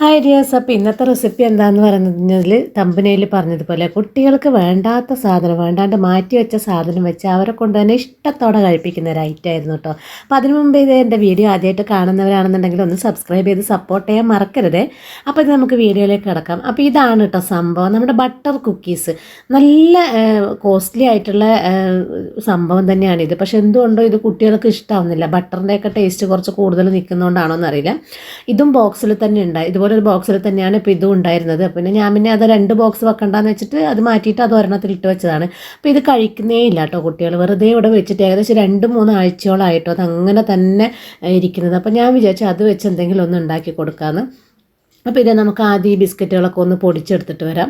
Hi dears അപ്പോൾ ഇന്നത്തെ recipe എന്താണെന്ന് പറയുന്നതിൽ തമ്പനയിൽ പറഞ്ഞതുപോലെ കുട്ടികൾക്ക് വേണ്ടാത്ത സാധനം വേണ്ടാണ്ട് മാറ്റി വെച്ച സാധനം വെച്ച് അവരെ കൊണ്ട് തന്നെ ഇഷ്ടത്തോടെ കഴിപ്പിക്കുന്ന ഒരു ഐറ്റം ആയിരുന്നു കേട്ടോ അപ്പോൾ അതിനു മുമ്പ് ഇത് എന്റെ വീഡിയോ ആദ്യമായിട്ട് കാണുന്നവരാണെന്നുണ്ടെങ്കിൽ ഒന്ന് സബ്സ്ക്രൈബ് ചെയ്ത് സപ്പോർട്ട് ചെയ്യാൻ മറക്കരുതേ. അപ്പോൾ ഇത് നമുക്ക് വീഡിയോയിലേക്ക് കിടക്കാം. അപ്പോൾ ഇതാണ് കേട്ടോ സംഭവം. നമ്മുടെ ബട്ടർ കുക്കീസ് നല്ല കോസ്റ്റ്ലി ആയിട്ടുള്ള സംഭവം തന്നെയാണ് ഇത്. പക്ഷെ എന്തുകൊണ്ടോ ഇത് കുട്ടികൾക്ക് ഇഷ്ടമാവുന്നില്ല ബട്ടറിന്റെയൊക്കെ ടേസ്റ്റ് കുറച്ച് കൂടുതൽ നിൽക്കുന്നതുകൊണ്ടാണോ എന്നറിയില്ല ഇതും ബോക്സിൽ തന്നെ ഉണ്ടായി. ഇതുപോലെ ഒരു ബോക്സിൽ തന്നെയാണ് ഇപ്പോൾ ഇതും ഉണ്ടായിരുന്നത്. പിന്നെ ഞാൻ പിന്നെ അത് രണ്ട് ബോക്സ് വെക്കണ്ടെന്ന് വെച്ചിട്ട് അത് മാറ്റിയിട്ട് അത് ഒരെണ്ണത്തിൽ ഇട്ട് വെച്ചതാണ്. അപ്പോൾ ഇത് കഴിക്കുന്നേ ഇല്ല കേട്ടോ കുട്ടികൾ വെറുതെ ഇവിടെ വെച്ചിട്ട് ഏകദേശം രണ്ട് മൂന്ന് ആഴ്ചകളായിട്ടോ അത് അങ്ങനെ തന്നെ ഇരിക്കുന്നത്. അപ്പോൾ ഞാൻ വിചാരിച്ചു അത് വെച്ച് എന്തെങ്കിലും ഒന്ന് ഉണ്ടാക്കി കൊടുക്കാമെന്ന് അപ്പോൾ ഇത് നമുക്ക് ആദ്യം ഈ ബിസ്ക്കറ്റുകളൊക്കെ ഒന്ന് പൊടിച്ചെടുത്തിട്ട് വരാം.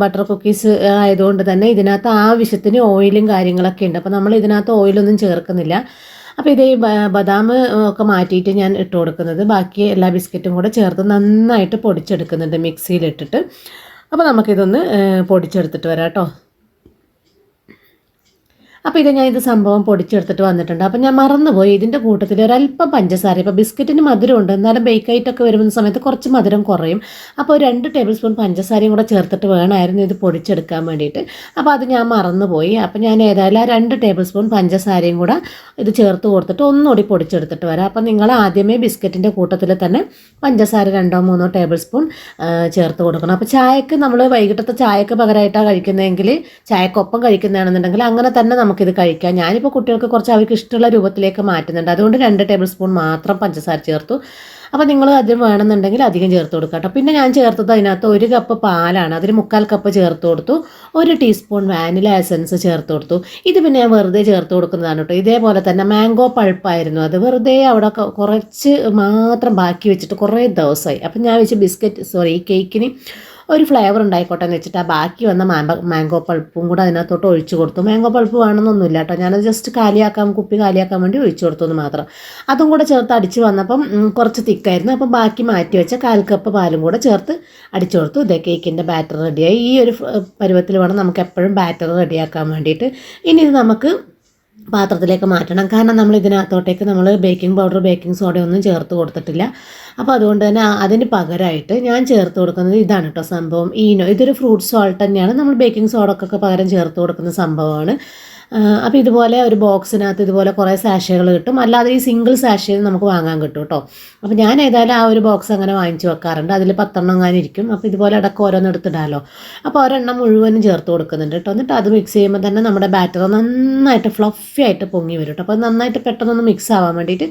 ബട്ടർ കുക്കീസ് ആയതുകൊണ്ട് തന്നെ ഇതിനകത്ത് ആവശ്യത്തിന് ഓയിലും കാര്യങ്ങളൊക്കെ ഉണ്ട്. അപ്പോൾ നമ്മൾ ഇതിനകത്ത് ഓയിലൊന്നും ചേർക്കുന്നില്ല. അപ്പോൾ ഇതേ ബദാം ഒക്കെ മാറ്റിയിട്ട് ഞാൻ ഇട്ട് കൊടുക്കുന്നത്. ബാക്കി എല്ലാ ബിസ്ക്കറ്റും കൂടെ ചേർത്ത് നന്നായിട്ട് പൊടിച്ചെടുക്കുന്നുണ്ട് മിക്സിയിലിട്ടിട്ട്. അപ്പോൾ നമുക്കിതൊന്ന് പൊടിച്ചെടുത്തിട്ട് വരാം കേട്ടോ അപ്പോൾ ഇത് ഞാൻ ഇത് സംഭവം പൊടിച്ചെടുത്തിട്ട് വന്നിട്ടുണ്ട്. അപ്പോൾ ഞാൻ മറന്നുപോയി. ഇതിന്റെ കൂട്ടത്തിൽ ഒരല്പം പഞ്ചസാര ഇപ്പോൾ ബിസ്ക്കറ്റിന് മധുരം ഉണ്ട്. എന്നാലും ബേക്ക് ആയിട്ടൊക്കെ വരുന്ന സമയത്ത് കുറച്ച് മധുരം കുറയും. അപ്പോൾ ഒരു രണ്ട് ടേബിൾ സ്പൂൺ പഞ്ചസാരയും കൂടെ ചേർത്തിട്ട് വേണമായിരുന്നു ഇത് പൊടിച്ചെടുക്കാൻ വേണ്ടിയിട്ട്. അപ്പോൾ അത് ഞാൻ മറന്നുപോയി. അപ്പോൾ ഞാൻ ഏതായാലും ആ രണ്ട് ടേബിൾ സ്പൂൺ പഞ്ചസാരയും കൂടെ ഇത് ചേർത്ത് കൊടുത്തിട്ട് ഒന്നുകൂടി പൊടിച്ചെടുത്തിട്ട് വരാം. അപ്പോൾ നിങ്ങൾ ആദ്യമേ ബിസ്ക്കറ്റിന്റെ കൂട്ടത്തിൽ തന്നെ പഞ്ചസാര രണ്ടോ മൂന്നോ ടേബിൾ സ്പൂൺ ചേർത്ത് കൊടുക്കണം. അപ്പോൾ ചായക്ക് നമ്മൾ വൈകിട്ടത്തെ ചായക്ക് പകരമായിട്ടാണ് കഴിക്കുന്നതെങ്കിൽ ചായക്കൊപ്പം കഴിക്കുന്നതാണെന്നുണ്ടെങ്കിൽ അങ്ങനെ തന്നെ നമുക്കിത് കഴിക്കാം. ഞാനിപ്പോൾ കുട്ടികൾക്ക് കുറച്ച് അവർക്ക് ഇഷ്ടമുള്ള രൂപത്തിലേക്ക് മാറ്റുന്നുണ്ട്. അതുകൊണ്ട് രണ്ട് ടേബിൾ സ്പൂൺ മാത്രം പഞ്ചസാര ചേർത്തു. അപ്പോൾ നിങ്ങൾ അതിന് വേണമെന്നുണ്ടെങ്കിൽ അധികം ചേർത്ത് കൊടുക്കുക കേട്ടോ. പിന്നെ ഞാൻ ചേർത്തത് അതിനകത്ത് ഒരു കപ്പ് പാലാണ്. അതിന് മുക്കാൽ കപ്പ് ചേർത്ത് കൊടുത്തു. ഒരു ടീസ്പൂൺ വാനില എസൻസ് ചേർത്ത് കൊടുത്തു. ഇത് പിന്നെ ഞാൻ വെറുതെ ചേർത്ത് കൊടുക്കുന്നതാണ് കേട്ടോ. ഇതേപോലെ തന്നെ മാംഗോ പഴുപ്പായിരുന്നു അത് വെറുതെ അവിടെ കുറച്ച് മാത്രം ബാക്കി വെച്ചിട്ട് കുറേ ദിവസമായി. അപ്പം ഞാൻ വെച്ച് ബിസ്ക്കറ്റ് സോറി കേക്കിന് ഒരു ഫ്ലേവർ ഉണ്ടായിക്കോട്ടെ എന്ന് വെച്ചിട്ട് ആ ബാക്കി വന്ന മാമ്പ മാംഗോ പൾപ്പും കൂടെ അതിനകത്തോട്ട് ഒഴിച്ചു കൊടുത്തു. മാംഗോ പൾപ്പ് വേണമെന്നൊന്നുമില്ല കേട്ടോ. ഞാനത് ജസ്റ്റ് കാലിയാക്കാൻ കുപ്പി കാലിയാക്കാൻ വേണ്ടി ഒഴിച്ചു കൊടുത്തു എന്ന് മാത്രം. അതും കൂടെ ചേർത്ത് അടിച്ച് വന്നപ്പം കുറച്ച് തിക്കായിരുന്നു. അപ്പം ബാക്കി മാറ്റി വെച്ച കാൽ കപ്പ് പാലും കൂടെ ചേർത്ത് അടിച്ചു കൊടുത്തു. ഇതേ കേക്കിന്റെ ബാറ്റർ റെഡിയായി ഈ ഒരു പരുവത്തിൽ വേണം നമുക്ക് എപ്പോഴും ബാറ്റർ റെഡിയാക്കാൻ വേണ്ടിയിട്ട്. ഇനി ഇത് നമുക്ക് പാത്രത്തിലേക്ക് മാറ്റണം. കാരണം നമ്മൾ ഇതിനകത്തോട്ടേക്ക് നമ്മൾ ബേക്കിംഗ് പൗഡർ ബേക്കിംഗ് സോഡ ഒന്നും ചേർത്ത് കൊടുത്തിട്ടില്ല. അപ്പോൾ അതുകൊണ്ട് തന്നെ അതിന് പകരമായിട്ട് ഞാൻ ചേർത്ത് കൊടുക്കുന്നത് ഇതാണ് കേട്ടോ സംഭവം. ഈനോ ഇതൊരു ഫ്രൂട്ട് സോൾട്ട് തന്നെയാണ്. നമ്മൾ ബേക്കിംഗ് സോഡക്കൊക്കെ പകരം ചേർത്ത് കൊടുക്കുന്ന സംഭവമാണ്. അപ്പോൾ ഇതുപോലെ ഒരു ബോക്സിനകത്ത് ഇതുപോലെ കുറേ സാഷകൾ കിട്ടും. അല്ലാതെ ഈ സിംഗിൾ സാഷയിൽ നമുക്ക് വാങ്ങാൻ കിട്ടും കേട്ടോ. അപ്പോൾ ഞാൻ ഏതായാലും ആ ഒരു ബോക്സ് അങ്ങനെ വാങ്ങിച്ച് വെക്കാറുണ്ട്. അതിൽ പത്തെണ്ണം അങ്ങനെ ഇരിക്കും. അപ്പോൾ ഇതുപോലെ ഇടയ്ക്ക് ഓരോന്ന് എടുത്തിടാലോ. അപ്പോൾ ഒരെണ്ണം മുഴുവനും ചേർത്ത് കൊടുക്കുന്നുണ്ട് കേട്ടോ. എന്നിട്ട് അത് മിക്സ് ചെയ്യുമ്പോൾ തന്നെ നമ്മുടെ ബാറ്റർ നന്നായിട്ട് ഫ്ലഫി ആയിട്ട് പൊങ്ങി വരും കേട്ടോ. അപ്പോൾ നന്നായിട്ട് പെട്ടെന്നൊന്ന് മിക്സ് ആവാൻ വേണ്ടിയിട്ട്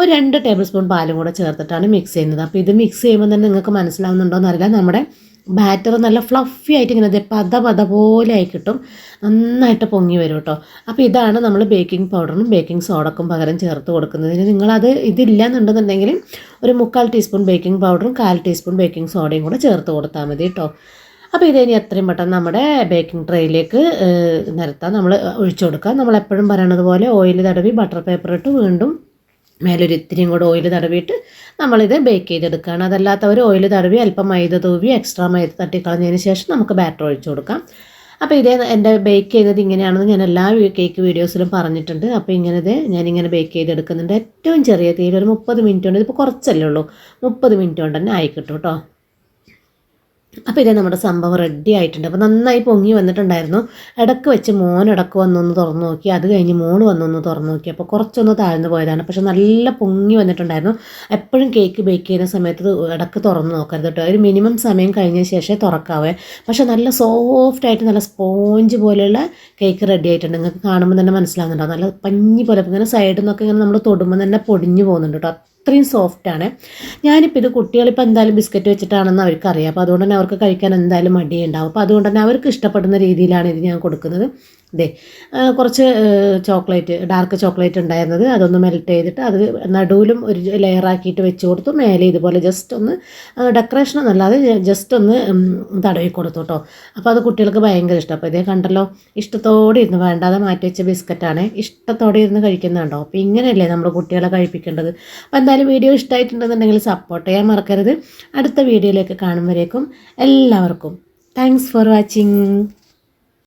ഒരു രണ്ട് ടേബിൾ സ്പൂൺ പാലും കൂടെ ചേർത്തിട്ടാണ് മിക്സ് ചെയ്യുന്നത്. അപ്പോൾ ഇത് മിക്സ് ചെയ്യുമ്പോൾ തന്നെ നിങ്ങൾക്ക് മനസ്സിലാവുന്നുണ്ടോ എന്നറിയില്ല നമ്മുടെ ബാറ്റർ നല്ല ഫ്ലഫി ആയിട്ട് ഇങ്ങനെ പത പത പോലെ ആയി കിട്ടും. നന്നായിട്ട് പൊങ്ങി വരും കേട്ടോ. അപ്പോൾ ഇതാണ് നമ്മൾ ബേക്കിംഗ് പൗഡറും ബേക്കിംഗ് സോഡക്കും പകരം ചേർത്ത് കൊടുക്കുന്നത് ഇനി നിങ്ങളത് ഇതില്ല എന്നുണ്ടെന്നുണ്ടെങ്കിൽ ഒരു മുക്കാൽ ടീസ്പൂൺ ബേക്കിംഗ് പൗഡറും കാൽ ടീസ്പൂൺ ബേക്കിംഗ് സോഡയും കൂടെ ചേർത്ത് കൊടുത്താൽ മതി കേട്ടോ. അപ്പോൾ ഇതിനി എത്രയും പെട്ടെന്ന് നമ്മുടെ ബേക്കിംഗ് ട്രേയിലേക്ക് നിരത്താൻ നമ്മൾ ഒഴിച്ചു കൊടുക്കുക നമ്മൾ എപ്പോഴും പറയണത് പോലെ ഓയിൽ തടവി ബട്ടർ പേപ്പർ ഇട്ട് വീണ്ടും മേലൊരു ഇത്തിരിയും കൂടെ ഓയിൽ തടവിയിട്ട് നമ്മളിത് ബേക്ക് ചെയ്തെടുക്കുകയാണ്. അതല്ലാത്തവർ ഓയിൽ തടവി അല്പം മൈദ തൂവി എക്സ്ട്രാ മൈദ തട്ടിക്കളഞ്ഞതിന് ശേഷം നമുക്ക് ബാറ്റർ ഒഴിച്ചു കൊടുക്കാം. അപ്പോൾ ഇതേ എന്റെ ബേക്ക് ചെയ്യുന്നത് ഇങ്ങനെയാണെന്ന് ഞാൻ എല്ലാ കേക്ക് വീഡിയോസിലും പറഞ്ഞിട്ടുണ്ട്. അപ്പോൾ ഇങ്ങനെ ഇത് ഞാനിങ്ങനെ ബേക്ക് ചെയ്തെടുക്കുന്നുണ്ട്. ഏറ്റവും ചെറിയ തീയിൽ ഒരു മുപ്പത് മിനിറ്റ് കൊണ്ട് ഇതിപ്പോൾ കുറച്ചല്ലേ ഉള്ളൂ മുപ്പത് മിനിറ്റ് കൊണ്ട് തന്നെ ആയിക്കിട്ടും കേട്ടോ അപ്പോൾ ഇതേ നമ്മുടെ സംഭവം റെഡി ആയിട്ടുണ്ട്. അപ്പോൾ നന്നായി പൊങ്ങി വന്നിട്ടുണ്ടായിരുന്നു. ഇടയ്ക്ക് വെച്ച് മോൻ ഇടയ്ക്ക് വന്നൊന്ന് തുറന്നു നോക്കി. അത് കഴിഞ്ഞ് മോൾ വന്നൊന്ന് തുറന്നു നോക്കി. അപ്പോൾ കുറച്ചൊന്ന് താഴ്ന്നു പോയതാണ്. പക്ഷെ നല്ല പൊങ്ങി വന്നിട്ടുണ്ടായിരുന്നു. എപ്പോഴും കേക്ക് ബേക്ക് ചെയ്യുന്ന സമയത്ത് ഇടയ്ക്ക് തുറന്നു നോക്കരുത് കേട്ടോ. ഒരു മിനിമം സമയം കഴിഞ്ഞ ശേഷമേ തുറക്കാവേ. പക്ഷെ നല്ല സോഫ്റ്റ് ആയിട്ട് നല്ല സ്പോഞ്ച് പോലെയുള്ള കേക്ക് റെഡി ആയിട്ടുണ്ട്. നിങ്ങൾക്ക് കാണുമ്പോൾ തന്നെ മനസ്സിലാകുന്നുണ്ടോ നല്ല പഞ്ഞി പോലെ. ഇങ്ങനെ സൈഡിൽ നിന്നൊക്കെ ഇങ്ങനെ നമ്മൾ തൊടുമ്പോൾ തന്നെ പൊടിഞ്ഞു പോകുന്നുണ്ട് കേട്ടോ. അത്രയും സോഫ്റ്റാണ് ഞാനിപ്പോൾ ഇത് കുട്ടികളിപ്പോൾ എന്തായാലും ബിസ്ക്കറ്റ് വെച്ചിട്ടാണെന്ന് അവർക്ക് അറിയാം അപ്പോൾ അതുകൊണ്ട് തന്നെ അവർക്ക് കഴിക്കാൻ എന്തായാലും മടിയുണ്ടാവും. അപ്പോൾ അതുകൊണ്ട് തന്നെ അവർക്ക് ഇഷ്ടപ്പെടുന്ന രീതിയിലാണ് ഇത് ഞാൻ കൊടുക്കുന്നത്. ദേ കുറച്ച് ചോക്ലേറ്റ് ഡാർക്ക് ചോക്ലേറ്റ് ഉണ്ടായിരുന്നത് അതൊന്ന് മെൽറ്റ് ചെയ്തിട്ട് അത് നടുവിലും ഒരു ലെയറാക്കിയിട്ട് വെച്ച് കൊടുത്തു. മേലെ ഇതുപോലെ ജസ്റ്റ് ഒന്ന് ഡെക്കറേഷൻ എന്നല്ലാതെ ജസ്റ്റ് ഒന്ന് തടവി കൊടുത്തു കേട്ടോ അപ്പോൾ അത് കുട്ടികൾക്ക് ഭയങ്കര ഇഷ്ടം. അപ്പോൾ ഇതേ കണ്ടല്ലോ ഇഷ്ടത്തോടെ ഇരുന്ന് വേണ്ടാതെ മാറ്റി വെച്ച ബിസ്ക്കറ്റാണ് ഇഷ്ടത്തോടെ ഇരുന്ന് കഴിക്കുന്നുണ്ടോ അപ്പോൾ ഇങ്ങനെയല്ലേ നമ്മൾ കുട്ടികളെ കഴിപ്പിക്കേണ്ടത്. അപ്പോൾ എന്തായാലും വീഡിയോ ഇഷ്ടമായിട്ടുണ്ടെന്നുണ്ടെങ്കിൽ സപ്പോർട്ട് ചെയ്യാൻ മറക്കരുത്. അടുത്ത വീഡിയോയിലേക്ക് കാണുമ്പോഴേക്കും എല്ലാവർക്കും. Thanks for watching